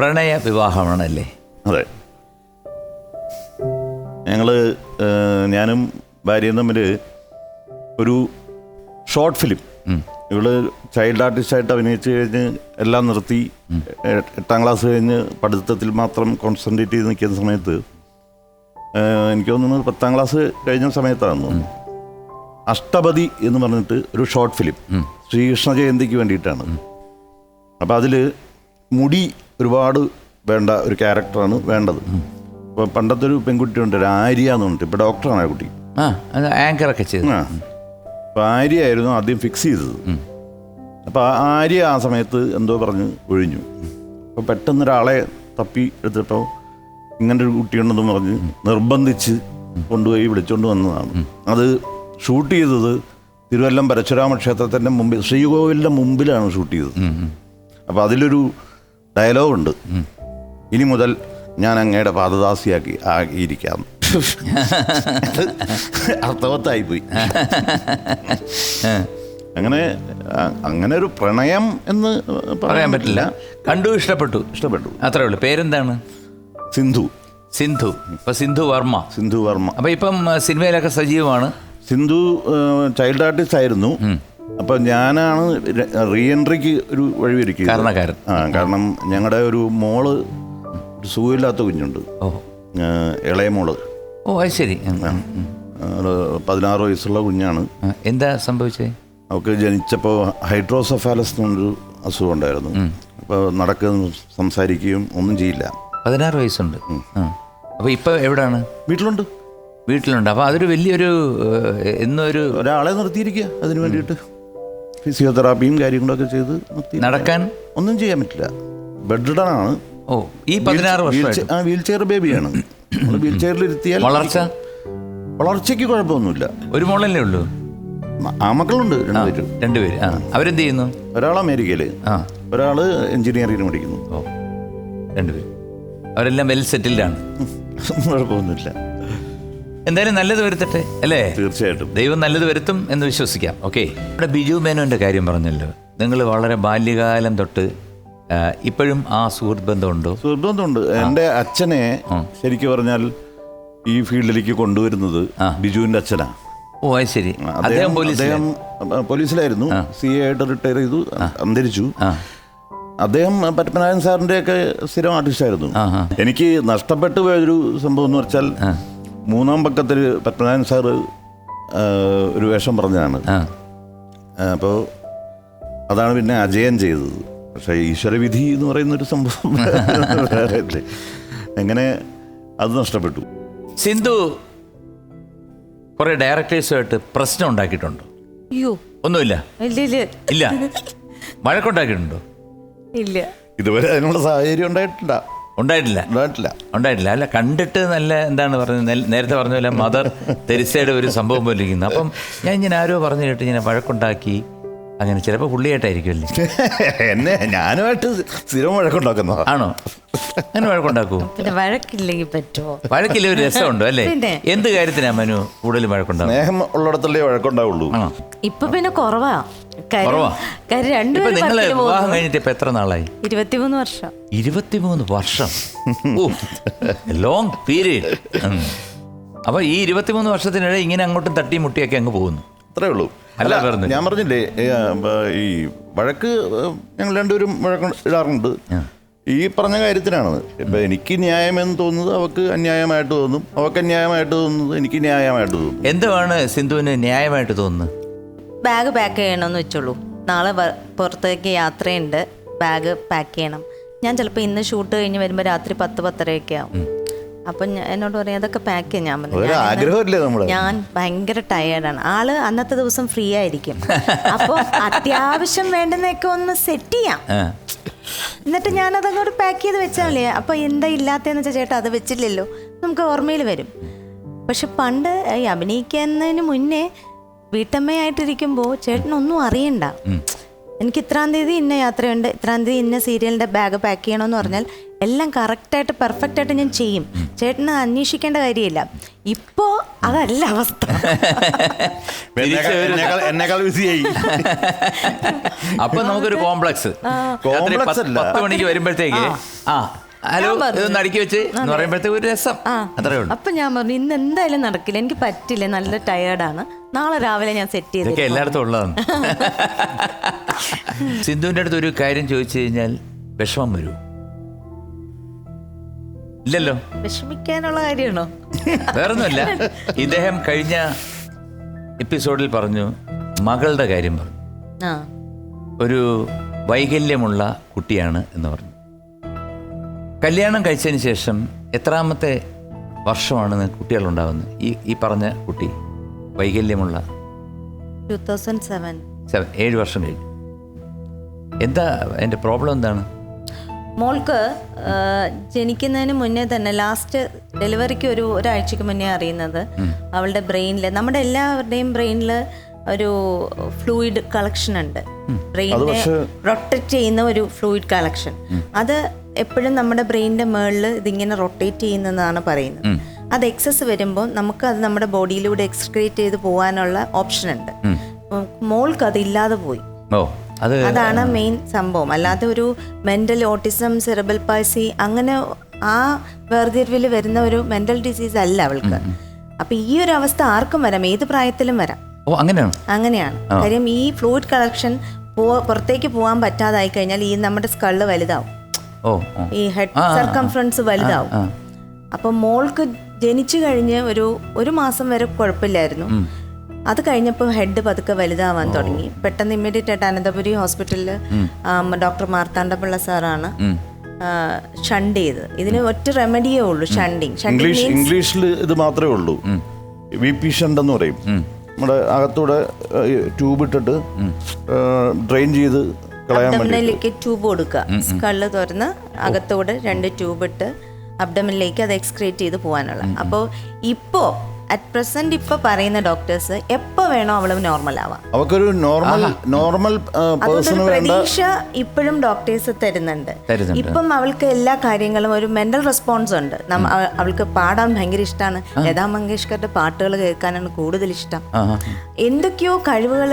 പ്രണയ വിവാഹമാണല്ലേ? അതെ. ഞങ്ങൾ ഞാനും ഭാര്യയും തമ്മിൽ ഒരു ഷോർട്ട് ഫിലിം. ഇവൾ ചൈൽഡ് ആർട്ടിസ്റ്റായിട്ട് അഭിനയിച്ച് കഴിഞ്ഞ് എല്ലാം നിർത്തി. എട്ടാം ക്ലാസ് കഴിഞ്ഞ് പഠിത്തത്തിൽ മാത്രം കോൺസെൻട്രേറ്റ് ചെയ്ത് നിൽക്കുന്ന സമയത്ത് എനിക്ക് തോന്നുന്നത് പത്താം ക്ലാസ് കഴിഞ്ഞ സമയത്താണ് തോന്നുന്നു. അഷ്ടപതി എന്ന് പറഞ്ഞിട്ട് ഒരു ഷോർട്ട് ഫിലിം. ശ്രീകൃഷ്ണ ജയന്തിക്ക് വേണ്ടിയിട്ടാണ്. അപ്പോൾ അതിൽ മുടി ഒരുപാട് വേണ്ട ഒരു ക്യാരക്ടറാണ് വേണ്ടത്. അപ്പോൾ പണ്ടത്തെ ഒരു പെൺകുട്ടി ഉണ്ട് ആര്യ എന്ന് പറഞ്ഞിട്ട് ഇപ്പോൾ ഡോക്ടറാണ് ആ കുട്ടി. ആ അത് ആങ്കറൊക്കെ ചെയ്തു ആ. ആര്യ ആയിരുന്നു ആദ്യം ഫിക്സ് ചെയ്തത്. അപ്പോൾ ആ ആര്യ ആ സമയത്ത് എന്തോ പറഞ്ഞ് ഒഴിഞ്ഞു. അപ്പോൾ പെട്ടെന്ന് ഒരാളെ തപ്പി എടുത്തിട്ടോ ഇങ്ങനെ ഒരു കുട്ടിയുണ്ടെന്ന് പറഞ്ഞ് നിർബന്ധിച്ച് കൊണ്ടുപോയി വിളിച്ചുകൊണ്ട് വന്നതാണ്. അത് ഷൂട്ട് ചെയ്തത് തിരുവല്ലം പരശുരാമ ക്ഷേത്രത്തിന്റെ മുമ്പിൽ ശ്രീകോവിലിന്റെ മുമ്പിലാണ് ഷൂട്ട് ചെയ്തത്. അപ്പോൾ അതിലൊരു ഡയലോഗുണ്ട്. ഇനി മുതൽ ഞാൻ അങ്ങയുടെ പാദദാസിയാക്കി ആക്കിയിരിക്കാം അർത്ഥവത്തായി പോയി അങ്ങനെ അങ്ങനെ ഒരു പ്രണയം എന്ന് പറയാൻ പറ്റില്ല. കണ്ടു ഇഷ്ടപ്പെട്ടു. ഇഷ്ടപ്പെട്ടു. അത്രേ ഉള്ളൂ. പേരെന്താണ്? സിന്ധു. സിന്ധു. ഇപ്പൊ സിന്ധു വർമ്മ. സിന്ധു വർമ്മ. അപ്പൊ ഇപ്പം സിനിമയിലൊക്കെ സജീവമാണ്. സിന്ധു ചൈൽഡ് ആർട്ടിസ്റ്റ് ആയിരുന്നു. അപ്പൊ ഞാനാണ് റീഎൻട്രിക്ക് ഒരു വഴിയൊരുക്കി കാരണക്കാരൻ. ആ കാരണം ഞങ്ങളുടെ ഒരു മോൾ സുഖമില്ലാത്ത കുഞ്ഞുണ്ട്. ഓ ഇളയ മോൾ. ഓ അത് ശരി. പതിനാറ് വയസ്സുള്ള കുഞ്ഞാണ്. എന്താ സംഭവിച്ചേ? അവൾക്ക് ജനിച്ചപ്പോൾ ഹൈഡ്രോസഫാലസ് എന്നൊരു അസുഖം ഉണ്ടായിരുന്നു. അപ്പോൾ നടക്കുകയും സംസാരിക്കുകയും ഒന്നും ചെയ്യില്ല. പതിനാറ് വയസ്സുണ്ട്. അപ്പോൾ അപ്പൊ എവിടെയാണ് വീട്ടിലുണ്ട്. വീട്ടിലുണ്ട്. അപ്പോൾ അതൊരു വലിയൊരു എന്നൊരു ഒരാളെ നിർത്തിയിരിക്കുക അതിന് വേണ്ടിയിട്ട്. ഫിസിയോതെറാപ്പിയും കാര്യങ്ങളൊക്കെ ചെയ്ത് നടക്കാൻ? ഒന്നും ചെയ്യാൻ പറ്റില്ല. ആണ്. ഓ ഈ പതിനാറ് വർഷം ആ വീൽ ചെയർ ബേബിയാണ് വീൽ ചെയറിൽ ഇരുത്തിയാൽ വളർച്ച? വളർച്ചയ്ക്ക് കുഴപ്പമൊന്നുമില്ല. ഒരു മോളല്ലേ ഉള്ളൂ? ആ മക്കളുണ്ട് രണ്ടുപേരും രണ്ടുപേര്. ആ അവരെന്ത് ചെയ്യുന്നു? ഒരാൾ അമേരിക്കയിൽ ആ. ഒരാൾ എഞ്ചിനീയറിംഗിന് പഠിക്കുന്നു. ഓ രണ്ടുപേര്. അവരെല്ലാം വെൽ സെറ്റിൽഡ് ആണ്. കുഴപ്പമൊന്നുമില്ല. എന്തായാലും നല്ലത് വരുത്തട്ടെ അല്ലേ? തീർച്ചയായിട്ടും. ദൈവം നല്ലത് വരുത്തും എന്ന് വിശ്വസിക്കാം. ഓക്കെ. ഇവിടെ ബിജു മേനോന്റെ കാര്യം പറഞ്ഞല്ലോ. നിങ്ങൾ വളരെ ബാല്യകാലം തൊട്ട് ആ, ഇപ്പോഴും ആ സുഹൃത്ത് ബന്ധമുണ്ടോ സുഹൃത്തുണ്ട് എന്റെ അച്ഛനെ ശരിക്കും പറഞ്ഞാൽ ഈ ഫീൽഡിലേക്ക് കൊണ്ടുവരുന്നത് ബിജുവിന്റെ അച്ഛനാണ് ഓ അത് ശരി. അദ്ദേഹം അദ്ദേഹം പോലീസിലായിരുന്നു. സി എ ആയിട്ട് റിട്ടയർ ചെയ്തു അന്തരിച്ചു. അദ്ദേഹം പത്മനാഭൻ സാറിന്റെ ഒക്കെ സ്ഥിരം ആർട്ടിസ്റ്റായിരുന്നു. എനിക്ക് നഷ്ടപ്പെട്ടു പോയൊരു സംഭവം എന്ന് വെച്ചാൽ മൂന്നാം പക്കത്തിൽ പത്മനാഭൻ സാറ് ഒരു വേഷം പറഞ്ഞതാണ്. അപ്പോൾ അതാണ് പിന്നെ അജയൻ ചെയ്തത്. പക്ഷേ ഈശ്വരവിധി എന്ന് പറയുന്ന ഒരു സംഭവം അങ്ങനെ എങ്ങനെ അത് നഷ്ടപ്പെട്ടു. സിന്ധു കുറെ ഡയറക്ടേഴ്സുമായിട്ട് പ്രശ്നം ഉണ്ടാക്കിയിട്ടുണ്ടോ? അയ്യോ. ഒന്നുമില്ല? ഇല്ല ഇല്ല. ഇല്ല? വഴക്കുണ്ടാക്കിയിട്ടുണ്ടോ? ഇല്ല. ഇതുവരെ അതിനുള്ള സാഹചര്യം ഉണ്ടായിട്ടില്ല. ഉണ്ടായിട്ടില്ല. ഉണ്ടായിട്ടില്ല. ഉണ്ടായിട്ടില്ല. അല്ല കണ്ടിട്ട് നല്ല എന്താണ് പറഞ്ഞത്? നേരത്തെ പറഞ്ഞ പോലെ മദർ തെരിസയുടെ ഒരു സംഭവം പോലെ ഇരിക്കുന്നു. അപ്പം ഞാൻ ഇങ്ങനെ ആരോ പറഞ്ഞു കേട്ട് ഇങ്ങനെ വഴക്കുണ്ടാക്കി. അങ്ങനെ ചിലപ്പോൾ പുള്ളിയായിട്ടായിരിക്കുമല്ലേ എന്നെ ഞാനുമായിട്ട് സ്ഥിരം വഴക്കുണ്ടാക്കുന്നു? ആണോ? അങ്ങനെ വഴക്കുണ്ടാക്കൂ. പിന്നെ വഴക്കില്ലെങ്കിൽ പറ്റുമോ? വഴക്കില്ല ഒരു രസമുണ്ടോ അല്ലേ? എന്ത് കാര്യത്തിനാ മനു കൂടുതലും വഴക്കുണ്ടാവും സ്നേഹം ഉള്ളിടത്തല്ലേ വഴക്കുണ്ടാവുള്ളൂ. ഇപ്പൊ പിന്നെ കുറവാ. കുറവാ? കാര്യം ഇപ്പൊ രണ്ടുപേരും വിവാഹം പോകുന്നു. കഴിഞ്ഞിട്ട് ഇപ്പൊ എത്ര നാളായി? ഇരുപത്തിമൂന്ന് വർഷം. ഇരുപത്തിമൂന്ന് വർഷം? ലോങ് പീരീഡ് അപ്പൊ ഈ ഇരുപത്തിമൂന്ന് വർഷത്തിനിടെ ഇങ്ങനെ അങ്ങോട്ടും തട്ടി മുട്ടിയൊക്കെ അങ്ങ് പോകുന്നു. അത്രേ ഉള്ളൂ. അല്ല, ഞാൻ പറഞ്ഞില്ലേ ഏ, ആ, ബ- ഈ വഴക്ക് ഏ, ഞങ്ങൾ രണ്ടുപേരും വഴക്ക് ഇടാറുണ്ട്. ഈ പറഞ്ഞ കാര്യത്തിനാണ് ഇപ്പൊ എനിക്ക് ന്യായമെന്ന് തോന്നുന്നത് അവക്ക് അന്യായമായിട്ട് തോന്നും. അവക്ക് അന്യായമായിട്ട് തോന്നുന്നത് എനിക്ക് ന്യായമായിട്ട് തോന്നും. എന്തുവാണ് സിന്ധുവിന് ന്യായമായിട്ട് തോന്നുന്നത്? ബാഗ് പാക്ക് ചെയ്യണമെന്ന് വെച്ചോളൂ. നാളെ പുറത്തേക്ക് യാത്രയുണ്ട്. ബാഗ് പാക്ക് ചെയ്യണം. ഞാൻ ചിലപ്പോൾ ഇന്ന് ഷൂട്ട് കഴിഞ്ഞ് വരുമ്പോൾ രാത്രി പത്ത് പത്തരയൊക്കെ ആവും. അപ്പം എന്നോട് പറയാം അതൊക്കെ പാക്ക് ചെയ്യാൻ പറഞ്ഞു "ഞാൻ ഭയങ്കര ടയേർഡാണ് ആൾ അന്നത്തെ ദിവസം ഫ്രീ ആയിരിക്കും. അപ്പോൾ അത്യാവശ്യം വേണ്ടുന്നൊക്കെ ഒന്ന് സെറ്റ് ചെയ്യാം. എന്നിട്ട് ഞാൻ അതങ്ങോട്ട് പാക്ക് ചെയ്ത് വെച്ചാലേ അപ്പൊ എന്താ ഇല്ലാത്തതെന്ന് വെച്ചാൽ ചേട്ടാ അത് വെച്ചില്ലല്ലോ. നമുക്ക് ഓർമ്മയിൽ വരും. പക്ഷെ പണ്ട് ഈ അഭിനയിക്കുന്നതിന് മുന്നേ വീട്ടമ്മയായിട്ടിരിക്കുമ്പോൾ ചേട്ടനൊന്നും അറിയണ്ട. എനിക്ക് ഇത്രാം തീയതി ഇന്ന യാത്രയുണ്ട് ഇത്രാം തീയതി ഇന്ന സീരിയലിന്റെ ബാഗ് പാക്ക് ചെയ്യണമെന്ന് പറഞ്ഞാൽ എല്ലാം കറക്റ്റായിട്ട് പെർഫെക്റ്റ് ആയിട്ട് ഞാൻ ചെയ്യും. ചേട്ടന് അന്വേഷിക്കേണ്ട കാര്യമില്ല. ഇപ്പോ അതല്ല അവസ്ഥ. അപ്പൊ നമുക്കൊരു കോംപ്ലക്സ്. പത്ത് മണിക്ക് വരുമ്പോഴത്തേക്ക് ആ ഹലോ നടക്കി പറഞ്ഞു. ഇതൊന്ന് അടുക്കി വെച്ച് എന്ന് പറയുമ്പോഴത്തേക്ക് ഒരു രസം. അത്രേ ഉള്ളൂ. അപ്പൊ ഞാൻ പറഞ്ഞു ഇന്ന് എന്തായാലും നടക്കില്ല. എനിക്ക് പറ്റില്ല നല്ല ടയേർഡാണ് നാളെ രാവിലെ ഞാൻ സെറ്റ് ഇതൊക്കെ ചെയ്ത് എല്ലായിടത്തും ഉള്ളതാണ്. സിന്ധുവിന്റെ അടുത്ത് ഒരു കാര്യം ചോദിച്ചു കഴിഞ്ഞാൽ വിഷമം വരൂ. ഇല്ലല്ലോ. വിഷമിക്കാനുള്ള കാര്യമാണോ? വേറൊന്നുമല്ല. ഇദ്ദേഹം കഴിഞ്ഞ എപ്പിസോഡിൽ പറഞ്ഞു മകളുടെ കാര്യം പറഞ്ഞു. ആ. ഒരു വൈകല്യമുള്ള കുട്ടിയാണ് എന്ന് പറഞ്ഞു. കല്യാണം കഴിച്ചതിന് ശേഷം എത്രാമത്തെ വർഷമാണ് കുട്ടികളുണ്ടാവുന്നത്? ഈ ഈ പറഞ്ഞ കുട്ടി വൈകല്യമുള്ള ടു തൗസൻഡ് സെവൻ. സെവൻ ഏഴ് വർഷം കഴിഞ്ഞു. എന്താ എന്റെ പ്രോബ്ലം എന്താണ്? മോൾക്ക് ജനിക്കുന്നതിന് മുന്നേ തന്നെ ലാസ്റ്റ് ഡെലിവറിക്ക് ഒരു ഒരാഴ്ചക്ക് മുന്നേ അറിയുന്നത് അവളുടെ ബ്രെയിനിൽ നമ്മുടെ എല്ലാവരുടെയും ബ്രെയിനിൽ ഒരു ഫ്ലൂയിഡ് കളക്ഷൻ ഉണ്ട്. ബ്രെയിനിനെ റൊട്ടേറ്റ് ചെയ്യുന്ന ഒരു ഫ്ലൂയിഡ് കളക്ഷൻ. അത് എപ്പോഴും നമ്മുടെ ബ്രെയിനിന്റെ മേളിൽ ഇതിങ്ങനെ റൊട്ടേറ്റ് ചെയ്യുന്നതാണ് പറയുന്നത്. അത് എക്സസ് വരുമ്പോൾ നമുക്ക് അത് നമ്മുടെ ബോഡിയിലൂടെ എക്സ്ക്രീറ്റ് ചെയ്ത് പോകാനുള്ള ഓപ്ഷൻ ഉണ്ട് മോൾക്ക് അത് ഇല്ലാതെ പോയി. അതാണ് മെയിൻ സംഭവം. അല്ലാതെ ഒരു മെന്റൽ ഓട്ടിസം സെറബൽ പാസി അങ്ങനെ ആ വേർതിരിവിൽ വരുന്ന ഒരു മെന്റൽ ഡിസീസ് അല്ല അവൾക്ക്. അപ്പൊ ഈ ഒരു അവസ്ഥ ആർക്കും വരാം. ഏത് പ്രായത്തിലും വരാം. അങ്ങനെയാണ്? അങ്ങനെയാണ്. കാര്യം ഈ ഫ്ലൂയിഡ് കളക്ഷൻ പുറത്തേക്ക് പോകാൻ പറ്റാതായി കഴിഞ്ഞാൽ ഈ നമ്മുടെ സ്കൾ വലുതാവും. ഈ ഹെഡ് സർക്കംഫറൻസ് വലുതാവും. അപ്പൊ മോൾക്ക് ജനിച്ചു കഴിഞ്ഞ് ഒരു ഒരു മാസം വരെ കുഴപ്പമില്ലായിരുന്നു. അത് കഴിഞ്ഞപ്പോൾ ഹെഡ് പതുക്കെ വലുതാവാൻ തുടങ്ങി. പെട്ടെന്ന് ഇമ്മീഡിയറ്റ് ആയിട്ട് അനന്തപുരി ഹോസ്പിറ്റലിൽ ഡോക്ടർ മാർത്താണ്ഡപിള്ള സാറാണ് ഷണ്ട് ചെയ്ത്. ഇതിന് ഒറ്റ റെമഡിയേ ഉള്ളൂ ഷണ്ടിങ് ഇംഗ്ലീഷ് ഇംഗ്ലീഷിൽ ഇത് മാത്രമേ ഉള്ളൂ. വി പി ഷണ്ട് എന്ന് പറയും. നമ്മുടെ അകത്തൂടെ ട്യൂബ് ഇട്ടിട്ട് ഡ്രെയിൻ ചെയ്ത് കളയാൻ അബ്ഡമിനിലേക്ക് ട്യൂബ് കൊടുക്കുക. സ്കൾ തുറന്ന് അകത്തൂടെ രണ്ട് ട്യൂബ് ഇട്ട് അബ്ഡമിനിലേക്ക് അത് എക്സ്ക്രേറ്റ് ചെയ്ത് പോകാനുള്ള അപ്പോൾ ഇപ്പോൾ അറ്റ് പ്രസന്റ് ഇപ്പൊ പറയുന്ന ഡോക്ടേഴ്സ് എപ്പോ വേണോ അവൾ നോർമൽ ആവാം. അവക്കൊരു നോർമൽ നോർമൽ പ്രതീക്ഷ ഇപ്പോഴും ഡോക്ടേഴ്സ് തരുന്നുണ്ട്. ഇപ്പം അവൾക്ക് എല്ലാ കാര്യങ്ങളും ഒരു മെന്റൽ റെസ്പോൺസ് ഉണ്ട്. അവൾക്ക് പാടാൻ ഭയങ്കര ഇഷ്ടമാണ് ലതാ മങ്കേഷ്കറുടെ പാട്ടുകൾ കേൾക്കാനാണ് കൂടുതൽ ഇഷ്ടം. എന്തൊക്കെയോ കഴിവുകൾ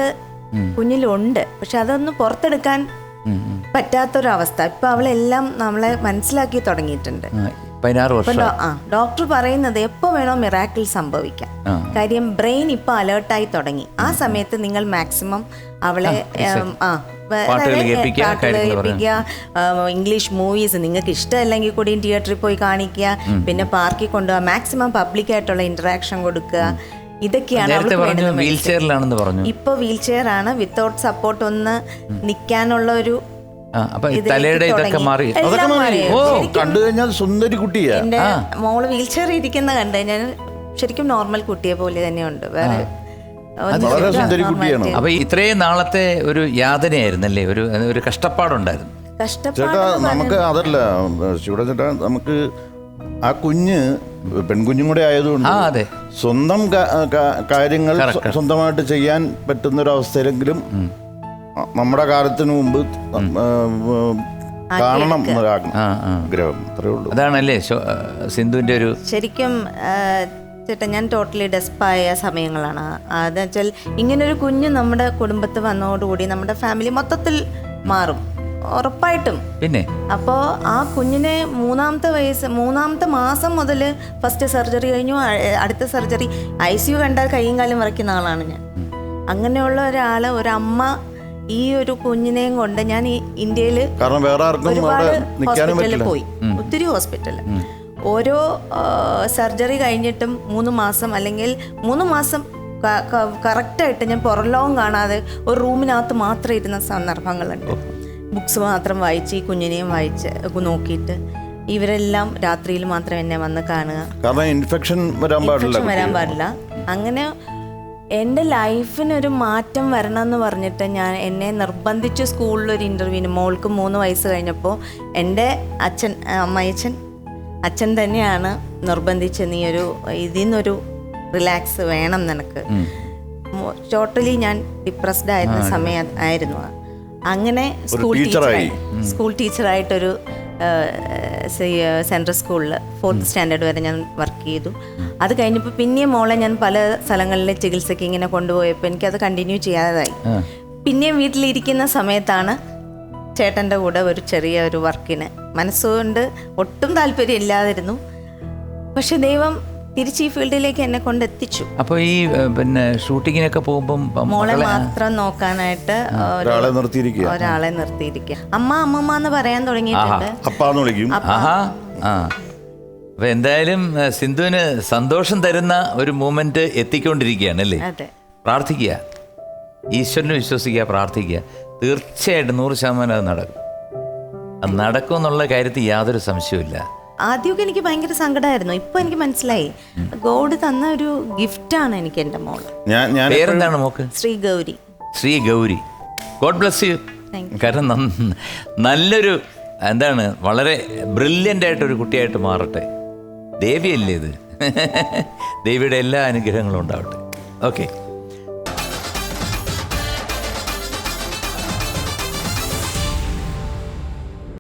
കുഞ്ഞിലുണ്ട്. പക്ഷെ അതൊന്നും പുറത്തെടുക്കാൻ പറ്റാത്തൊരവസ്ഥ. ഇപ്പൊ അവളെല്ലാം നമ്മളെ മനസ്സിലാക്കി തുടങ്ങിയിട്ടുണ്ട്. ആ, പതിനാറ് വർഷം ഡോക്ടർ പറയുന്നത് എപ്പോ വേണോ മിറാക്കിൾ സംഭവിക്കാം. കാര്യം ബ്രെയിൻ ഇപ്പൊ അലേർട്ടായി തുടങ്ങി. ആ സമയത്ത് നിങ്ങൾ മാക്സിമം അവളെ ആ കേൾപ്പിക്കുക, ഇംഗ്ലീഷ് മൂവീസ് നിങ്ങൾക്ക് ഇഷ്ടമല്ലെങ്കിൽ കൂടിയും തിയേറ്ററിൽ പോയി കാണിക്കുക. പിന്നെ പാർക്കിൽ കൊണ്ടുപോകുക മാക്സിമം പബ്ലിക് ആയിട്ടുള്ള ഇന്ററാക്ഷൻ കൊടുക്കുക ഇതൊക്കെയാണ് പറഞ്ഞു വീൽ ചെയറിലാണെന്ന് പറഞ്ഞു. ഇപ്പൊ വീൽ ചെയർ ആണ് വിത്തൗട്ട് സപ്പോർട്ട് ഒന്ന് നിൽക്കാനുള്ള ഒരു തലയുടെ ഇതൊക്കെ മാറി. അതൊക്കെ മാറി. മാറി. ഓ കണ്ടു കഴിഞ്ഞാൽ സുന്ദരി കുട്ടിയാ. മോൾ വീൽ ചെയർ ഇരിക്കുന്ന കണ്ടു ഞാൻ ശരിക്കും നോർമൽ കുട്ടിയെ പോലെ തന്നെയുണ്ട്. വേറെ വളരെ സുന്ദരി. കുട്ടിയാണ്. അപ്പൊ ഇത്രയും നാളത്തെ ഒരു യാതനയായിരുന്നല്ലേ? ഒരു ഒരു കഷ്ടപ്പാടുണ്ടായിരുന്നു. കഷ്ടപ്പാട് ചേട്ടാ നമുക്ക് അതല്ല ശിവട ചേട്ടാ നമുക്ക് ആ കുഞ്ഞ് പെൺകുഞ്ഞും കൂടെ ആയതുകൊണ്ട് അതെ. സ്വന്തം കാര്യങ്ങൾ സ്വന്തമായിട്ട് ചെയ്യാൻ പറ്റുന്ന ഒരു അവസ്ഥയിലെങ്കിലും നമ്മുടെ കാലത്തിന് മുമ്പ് കാണണം ആഗ്രഹം. അത്രേ ഉള്ളൂ. അതാണല്ലേ സിന്ധുവിന്റെ ഒരു ശരിക്കും ചേട്ടാ ഞാൻ ടോട്ടലി ഡെസ്പായ സമയങ്ങളാണ്. അതെന്ന് വെച്ചാൽ ഇങ്ങനൊരു കുഞ്ഞ് നമ്മുടെ കുടുംബത്ത് വന്നതോടുകൂടി നമ്മുടെ ഫാമിലി മൊത്തത്തിൽ മാറും. ഉറപ്പായിട്ടും. പിന്നെ? അപ്പോ ആ കുഞ്ഞിനെ മൂന്നാമത്തെ വയസ്സ് മൂന്നാമത്തെ മാസം മുതൽ ഫസ്റ്റ് സർജറി കഴിഞ്ഞു അടുത്ത സർജറി ഐ സി യു കണ്ടാൽ കൈയും കാലും വരയ്ക്കുന്ന ആളാണ് ഞാൻ. അങ്ങനെയുള്ള ഒരാൾ ഒരമ്മ ഈ ഒരു കുഞ്ഞിനെയും കൊണ്ട് ഞാൻ ഈ ഇന്ത്യയിൽ കാരണം വേറെ ആർക്കും ഹോസ്പിറ്റലിൽ പോയി. ഒത്തിരി ഹോസ്പിറ്റലിൽ ഓരോ സർജറി കഴിഞ്ഞിട്ടും മൂന്ന് മാസം അല്ലെങ്കിൽ മൂന്ന് മാസം കറക്റ്റായിട്ട് ഞാൻ പുറലോകം കാണാതെ ഒരു റൂമിനകത്ത് മാത്രം ഇരുന്ന സന്ദർഭങ്ങളുണ്ട്. ബുക്സ് മാത്രം വായിച്ച് ഈ കുഞ്ഞിനെയും വായിച്ച് നോക്കിയിട്ട് ഇവരെല്ലാം രാത്രിയിൽ മാത്രം എന്നെ വന്ന് കാണുക. കാരണം ഇൻഫെക്ഷൻ വരാൻ പാടില്ല വരാൻ പാടില്ല. അങ്ങനെ എന്റെ ലൈഫിനൊരു മാറ്റം വരണം എന്ന് പറഞ്ഞിട്ട് ഞാൻ എന്നെ നിർബന്ധിച്ച് സ്കൂളിൽ ഒരു ഇന്റർവ്യൂവിന് മോൾക്ക് മൂന്ന് വയസ്സ് കഴിഞ്ഞപ്പോൾ എന്റെ അച്ഛൻ അമ്മയച്ഛൻ അച്ഛൻ തന്നെയാണ് നിർബന്ധിച്ച് നീ ഒരു ഇതിൽ നിന്നൊരു റിലാക്സ് വേണം നിനക്ക്. ടോട്ടലി ഞാൻ ഡിപ്രസ്ഡ് ആയിരുന്ന സമയം ആയിരുന്നു അങ്ങനെ സ്കൂൾ ടീച്ചറായി. സ്കൂൾ ടീച്ചറായിട്ടൊരു സെൻട്രൽ സ്കൂളിൽ ഫോർത്ത് സ്റ്റാൻഡേർഡ് വരെ ഞാൻ വർക്ക് ചെയ്തു. അത് കഴിഞ്ഞപ്പോൾ പിന്നെയും മോളെ ഞാൻ പല സ്ഥലങ്ങളിലെ ചികിത്സയ്ക്ക് ഇങ്ങനെ കൊണ്ടുപോയപ്പോൾ എനിക്കത് കണ്ടിന്യൂ ചെയ്യാതായി. പിന്നെയും വീട്ടിലിരിക്കുന്ന സമയത്താണ് ചേട്ടന്റെ കൂടെ ഒരു ചെറിയ ഒരു വർക്കിന് മനസ്സുകൊണ്ട് ഒട്ടും താല്പര്യം ഇല്ലാതിരുന്നു പക്ഷെ ദൈവം തിരിച്ച് ഈ ഫീൽഡിലേക്ക് എന്നെ കൊണ്ട് എത്തിച്ചു അപ്പൊ ഈ പിന്നെ ഷൂട്ടിങ്ങിനൊക്കെ പോകുമ്പോൾ മോളെ മാത്രം നോക്കാനായിട്ട് ഒരാളെ നിർത്തിയിരിക്കുക. ഒരാളെ നിർത്തിയിരിക്കുക. അമ്മ അമ്മമ്മ എന്ന് പറയാൻ തുടങ്ങിയിട്ടുണ്ട്. അപ്പാന്ന് വിളിക്കും. അപ്പൊ. എന്തായാലും സിന്ധുവിന് സന്തോഷം തരുന്ന ഒരു മൂമെന്റ് എത്തിക്കൊണ്ടിരിക്കുകയാണ് അല്ലേ? അതെ. പ്രാർത്ഥിക്കുക. ഈശ്വരനെ വിശ്വസിക്കുക പ്രാർത്ഥിക്കുക. തീർച്ചയായിട്ടും നൂറ് ശതമാനം അത് നടക്കും. അത് നടക്കും എന്നുള്ള കാര്യത്തിൽ യാതൊരു സംശയവുമില്ല. ആദ്യമൊക്കെ എനിക്ക് ഭയങ്കര സങ്കടമായിരുന്നു ഇപ്പൊ എനിക്ക് മനസ്സിലായി. ഗോഡ് തന്ന ഒരു ഗിഫ്റ്റ് ആണ് എനിക്ക് എന്റെ മോൾ. ഞാൻ ഞാൻ പേരെന്താണ് mock? Sree Gauri. Sree Gauri. God bless you Thank കാരണം നല്ലൊരു എന്താണ് വളരെ ബ്രില്യന്റ് ആയിട്ടൊരു കുട്ടിയായിട്ട് മാറട്ടെ. ദേവിയല്ലേ ഇത്? ദേവിയുടെ എല്ലാ അനുഗ്രഹങ്ങളും ഉണ്ടാവട്ടെ. ഓക്കെ